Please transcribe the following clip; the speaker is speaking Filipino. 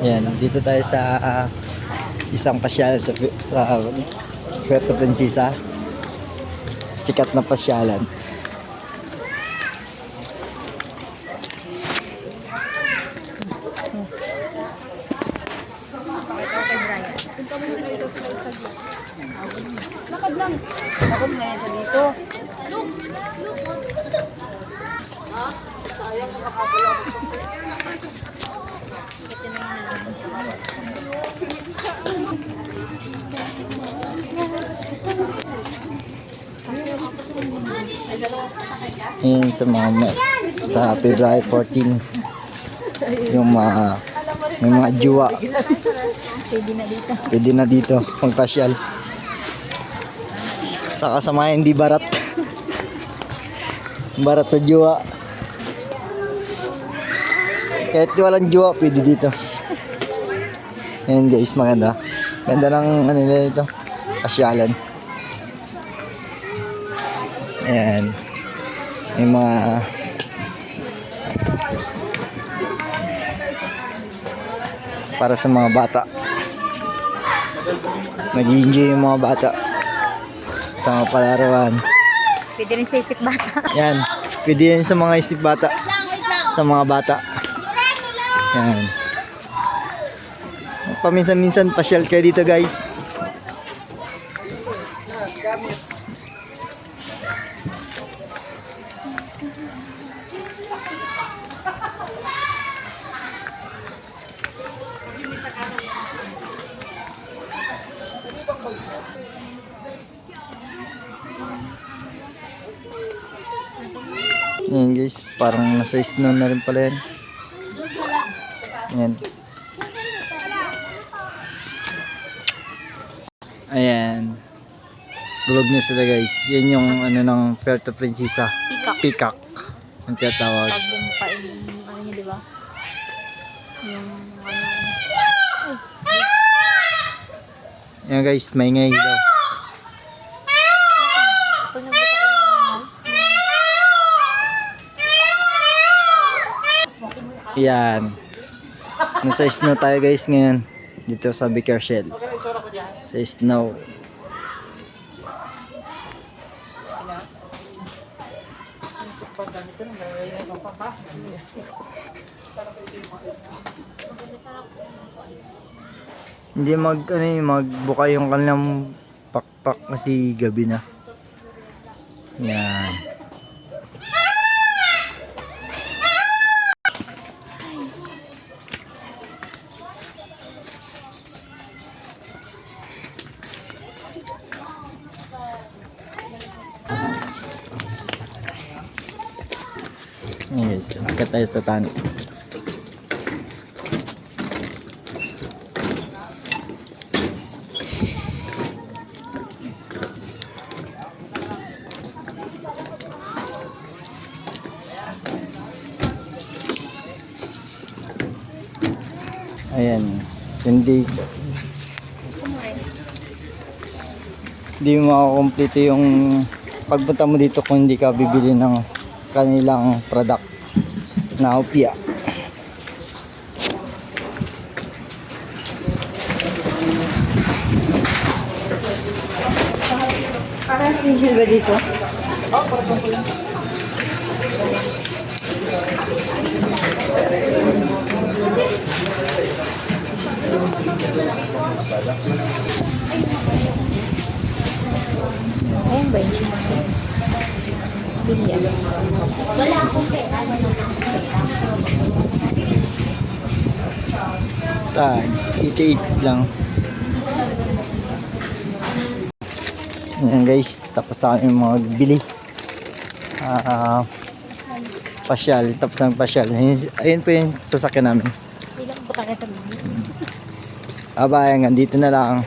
Yan, dito tayo sa ah, isang pasyalan sa, sa Puerto Princesa. Sikat na pasyalan. Takot ngayon siya dito. Yan sa mga sa February 14 yung mga may mga juwa. Pwede na dito. pwede na dito pang pasyal sa kasama hindi barat. Barat sa juwa kahit walang juwa pwede dito. Yan guys maganda. Ganda ng ano nila dito pasyalan ayan. May mga para sa mga bata. Nag-enjoy yung mga bata. Sa mga palaruan Pwede rin sa isip bata. yan pwede yan sa mga isip bata. Sa mga bata yan. Paminsan-minsan pasyal kayo dito guys. Yan guys, parang nasa snow na rin pala yan. Yan. Ayan. Bulog na sila guys. Yan yung ano ng Puerto Princesa. Peacock. Peacock. Ang tinatawag. Pag bumuka yung ano niya, di ba? Yung ano. Yan guys, maingay daw. Pag nagbuka yung Yan. Nasa snow tayo guys ngayon. Dito sa Bickershell. Sa snow. Hindi mag ano magbuka yung kanilang pakpak kasi gabi na. Yan. Yes, akit tayo sa tani. Ayan, hindi hindi mo makakompleto yung pagpunta mo dito kung hindi ka bibili ng kanilang product na opia. Parang schedule ba dito? Ayun ba yun? Spilias. Wala akong pera. Tag, 88 lang. Ayan guys, tapos tayo magbili. Ah, pasyal, tapos ng pasyal. Ayun, ayun po yung sasakyan namin. Bilang buka kita mo. Aba, hanggang dito na lang.